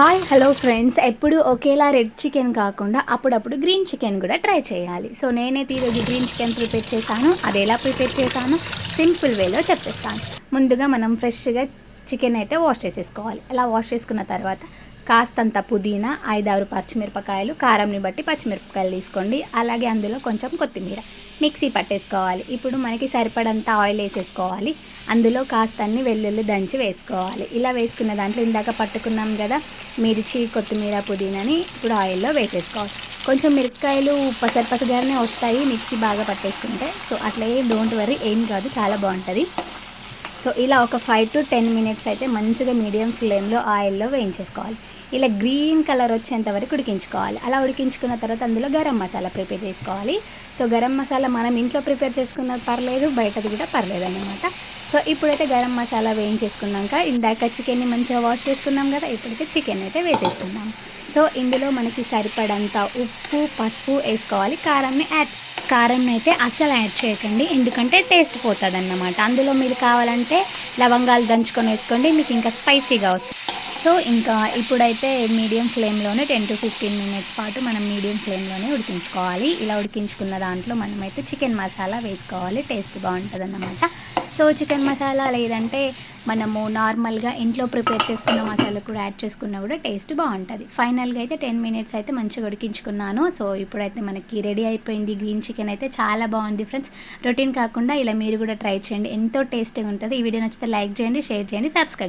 Hi hello friends. ఎప్పుడు ఒకేలా red chicken కాకుండా అప్పుడప్పుడు గ్రీన్ చికెన్ కూడా ట్రై చేయాలి. సో నేనైతే ఈరోజు గ్రీన్ చికెన్ ప్రిపేర్ చేశాను. అది ఎలా ప్రిపేర్ చేశాను? సింపుల్ వేలో చెప్పేస్తాను. ముందుగా మనం ఫ్రెష్గా చికెన్ అయితే వాష్ చేసేసుకోవాలి. అలా వాష్ చేసుకున్న తర్వాత కాస్తంత పుదీనా ఐదారు పచ్చిమిరపకాయలు కారంని బట్టి పచ్చిమిరపకాయలు తీసుకోండి. అలాగే అందులో కొంచెం కొత్తిమీర మిక్సీ పట్టేసుకోవాలి. ఇప్పుడు మనకి సరిపడంత ఆయిల్ వేసేసుకోవాలి. అందులో కాస్తన్ని వెల్లుల్లి దంచి వేసుకోవాలి. ఇలా వేసుకున్న దాంట్లో ఇందాక పట్టుకున్నాం కదా మిర్చి కొత్తిమీర పుదీనాని ఇప్పుడు ఆయిల్లో వేసేసుకోవాలి. కొంచెం మిరపకాయలు పసరిపసగానే వస్తాయి మిక్సీ బాగా పట్టేసుకుంటే. సో అట్లా డోంట్ వరీ ఏం కాదు చాలా బాగుంటుంది. సో ఇలా ఒక ఫైవ్ టు టెన్ మినిట్స్ అయితే మంచిగా మీడియం ఫ్లేమ్లో ఆయిల్లో వేయించేసుకోవాలి. ఇలా గ్రీన్ కలర్ వచ్చేంత వరకు ఉడికించుకోవాలి. అలా ఉడికించుకున్న తర్వాత అందులో గరం మసాలా ప్రిపేర్ చేసుకోవాలి. సో గరం మసాలా మనం ఇంట్లో ప్రిపేర్ చేసుకున్న పర్లేదు బయటది కూడా పర్లేదు అనమాట సో ఇప్పుడైతే గరం మసాలా వేయించేసుకున్నాక ఇందాక చికెన్ని మంచిగా వాష్ చేసుకున్నాం కదా ఇప్పుడైతే చికెన్ అయితే వేసేసుకున్నాం సో ఇందులో మనకి సరిపడంత ఉప్పు పసుపు వేసుకోవాలి కారాన్ని యాడ్ కారం అయితే అస్సలు యాడ్ చేయకండి ఎందుకంటే టేస్ట్ పోతుంది అన్నమాట అందులో మీరు కావాలంటే లవంగాలు దంచుకొని వేసుకోండి మీకు ఇంకా స్పైసీగా వస్తుంది సో ఇంకా ఇప్పుడైతే మీడియం ఫ్లేమ్లోనే టెన్ టు ఫిఫ్టీన్ మినిట్స్ పాటు మనం మీడియం ఫ్లేమ్లోనే ఉడికించుకోవాలి. ఇలా ఉడికించుకున్న దాంట్లో మనమైతే చికెన్ మసాలా వేసుకోవాలి టేస్ట్ బాగుంటుంది అన్నమాట సో చికెన్ మసాలా లేదంటే మనము నార్మల్గా ఇంట్లో ప్రిపేర్ చేసుకున్న మసాలా కూడా యాడ్ చేసుకున్నా కూడా టేస్ట్ బాగుంటుంది. ఫైనల్గా అయితే టెన్ మినిట్స్ అయితే మంచిగా ఉడికించుకున్నాను. సో ఇప్పుడైతే మనకి రెడీ అయిపోయింది గ్రీన్ చికెన్ అయితే చాలా బాగుంది ఫ్రెండ్స్. రొటీన్ కాకుండా ఇలా మీరు కూడా ట్రై చేయండి. ఎంతో టేస్టీగా ఉంటుంది. ఈ వీడియో నచ్చితే లైక్ చేయండి షేర్ చేయండి సబ్స్క్రైబ్